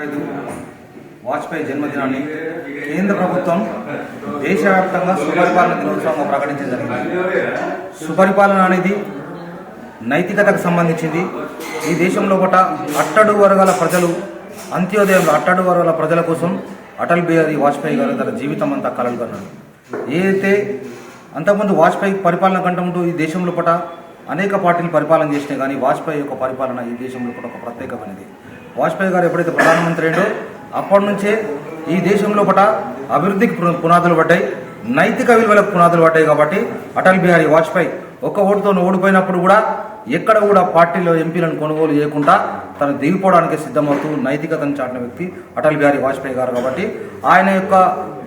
ఐదు వాజ్పేయి జన్మదినాన్ని కేంద్ర ప్రభుత్వం దేశవ్యాప్తంగా సుపరిపాలన దినోత్సవంగా ప్రకటించడం జరిగింది. సుపరిపాలన అనేది నైతికతకు సంబంధించింది. ఈ దేశంలో ఒకట అట్టడు వర్గాల ప్రజలు అంత్యోదయంలో అట్టడు వర్గాల ప్రజల కోసం అటల్ బిహారీ వాజ్పేయి గారు తన జీవితం అంతా కలలు కన్నాడు ఏదైతే అంతకుముందు వాజ్పేయి పరిపాలన కంటే ఈ దేశంలో పట అనేక పార్టీలు పరిపాలన చేసినాయి కానీ వాజ్పేయి యొక్క పరిపాలన ఈ దేశంలో కూడా ఒక ప్రత్యేకమైనది. వాజ్పేయి గారు ఎప్పుడైతే ప్రధానమంత్రి అయ్యో అప్పటి నుంచే ఈ దేశంలో పట అభివృద్ధికి పునాదులు పడ్డాయి. నైతిక విలువలకు పునాదులు పడ్డాయి కాబట్టి అటల్ బిహారీ వాజ్పేయి ఒక్క ఓటుతో ఓడిపోయినప్పుడు కూడా ఎక్కడ కూడా పార్టీలో ఎంపీలను కొనుగోలు చేయకుండా తను దిగిపోవడానికి సిద్ధమవుతూ నైతికతను చాటిన వ్యక్తి అటల్ బిహారీ వాజ్పేయి గారు కాబట్టి ఆయన యొక్క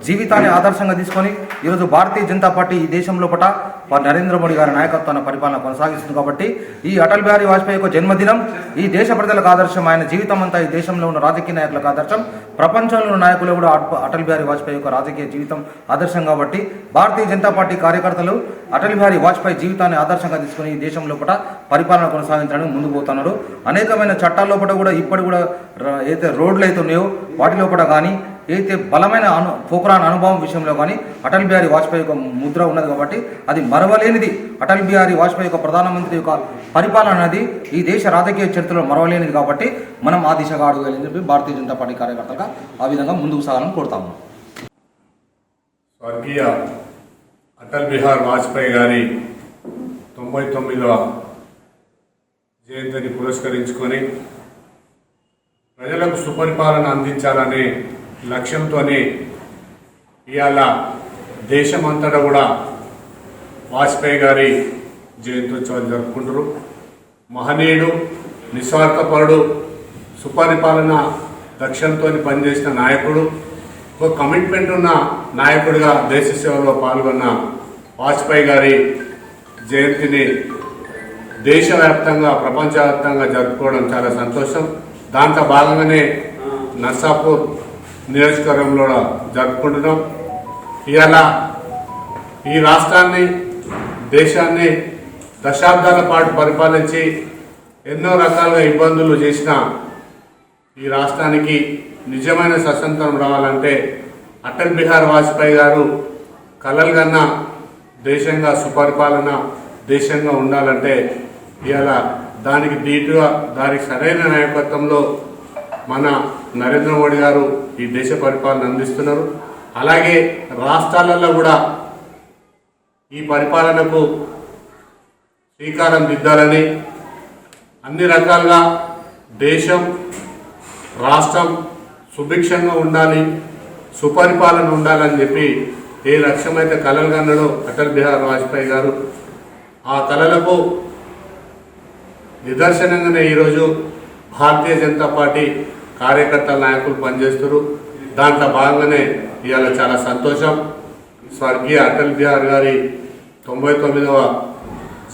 జీవితాన్ని ఆదర్శంగా తీసుకొని ఈరోజు భారతీయ జనతా పార్టీ ఈ దేశంలో పట వారి నరేంద్ర మోడీ గారి నాయకత్వాన్ని పరిపాలన కొనసాగిస్తుంది కాబట్టి ఈ అటల్ బిహారీ వాజ్పేయి యొక్క జన్మదినం ఈ దేశ ప్రజలకు ఆదర్శం ఆయన జీవితం అంతా ఈ దేశంలో ఉన్న రాజకీయ నాయకులకు ఆదర్శం ప్రపంచంలో ఉన్న నాయకులు కూడా అటల్ బిహారీ వాజ్పేయి యొక్క రాజకీయ జీవితం ఆదర్శం కాబట్టి భారతీయ జనతా పార్టీ కార్యకర్తలు అటల్ బిహారీ వాజ్పేయి జీవితాన్ని ఆదర్శంగా తీసుకుని ఈ దేశం లోపల పరిపాలన కొనసాగించడానికి ముందుకు పోతున్నారు. అనేకమైన చట్టాల లోపల కూడా ఇప్పటి కూడా ఏదైతే రోడ్లు అయితే ఉన్నాయో వాటి లోపల కానీ ఏదైతే బలమైన అను పోఖరాన్ అనుభవం విషయంలో కానీ అటల్ బిహారీ వాజ్పేయి యొక్క ముద్ర ఉన్నది కాబట్టి అది మరవలేనిది. అటల్ బిహారీ వాజ్పేయి యొక్క ప్రధానమంత్రి యొక్క పరిపాలన అనేది ఈ దేశ రాజకీయ చరిత్రలో మరవలేనిది కాబట్టి మనం ఆ దిశగా అడుగులని చెప్పి భారతీయ జనతా పార్టీ కార్యకర్తగా ఆ విధంగా ముందుకు సాగాలని కోరుతాము స్వర్గీయ అటల్ బిహార్ వాజ్పేయి గారి తొంభై తొమ్మిదవ జయంతిని పురస్కరించుకొని ప్రజలకు సుపరిపాలన అందించాలనే లక్ష్యంతోనే ఇవాళ దేశమంతటా కూడా వాజ్పేయి గారి జయంత్యోత్సవాలు జరుపుకుంటారు మహనీయుడు నిస్వార్థపరుడు సుపరిపాలన లక్ష్యంతో పనిచేసిన నాయకుడు ఒక కమిట్మెంట్ ఉన్న నాయకుడిగా దేశ సేవలో పాల్గొన్న వాజ్పేయి గారి జయంతిని దేశవ్యాప్తంగా ప్రపంచవ్యాప్తంగా జరుపుకోవడం చాలా సంతోషం. దాంతో భాగంగానే నర్సాపూర్ నియోజకవర్గంలో జరుపుకుంటున్నాం. ఇవాళ ఈ రాష్ట్రాన్ని దేశాన్ని దశాబ్దాల పాటు పరిపాలించి ఎన్నో రకాలుగా ఇబ్బందులు చేసిన ఈ రాష్ట్రానికి నిజమైన స్వతంత్రం రావాలంటే అటల్ బిహార్ వాజ్పేయి గారు కలలు కన్నా దేశంగా సుపరిపాలన దేశంగా ఉండాలంటే ఇలా దానికి ధీటుగా దానికి సరైన నాయకత్వంలో మన నరేంద్ర మోడీ గారు ఈ దేశ పరిపాలన అందిస్తున్నారు. అలాగే రాష్ట్రాలలో కూడా ఈ పరిపాలనకు శ్రీకారం దిద్దాలని అన్ని రకాలుగా దేశం రాష్ట్రం సుభిక్షంగా ఉండాలి సుపరిపాలన ఉండాలని చెప్పి ఏ లక్ష్యమైతే కలలు కన్నాడో అటల్ బిహార్ వాజ్పేయి గారు ఆ కళలకు నిదర్శనంగానే ఈరోజు భారతీయ జనతా పార్టీ కార్యకర్తల నాయకులు పనిచేస్తారు దాంట్లో భాగంగానే ఇవాళ చాలా సంతోషం. స్వర్గీయ అటల్ బిహార్ గారి తొంభై తొమ్మిదవ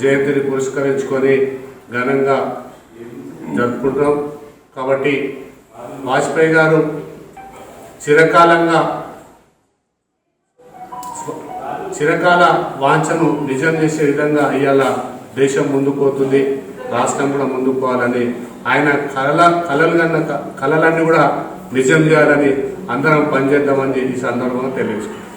జయంతిని పురస్కరించుకొని ఘనంగా జరుపుకుంటున్నాం. కాబట్టి వాజ్పేయి గారు చిరకాలంగా చిరకాల వాంఛను నిజం చేసే విధంగా ఇవాళ దేశం ముందుకు పోతుంది. రాష్ట్రం కూడా ముందుకు పోవాలని ఆయన కళల కళలు కన్నా కళలన్నీ కూడా నిజం చేయాలని అందరం పనిచేద్దామని ఈ సందర్భంగా తెలియజేసుకుంటాం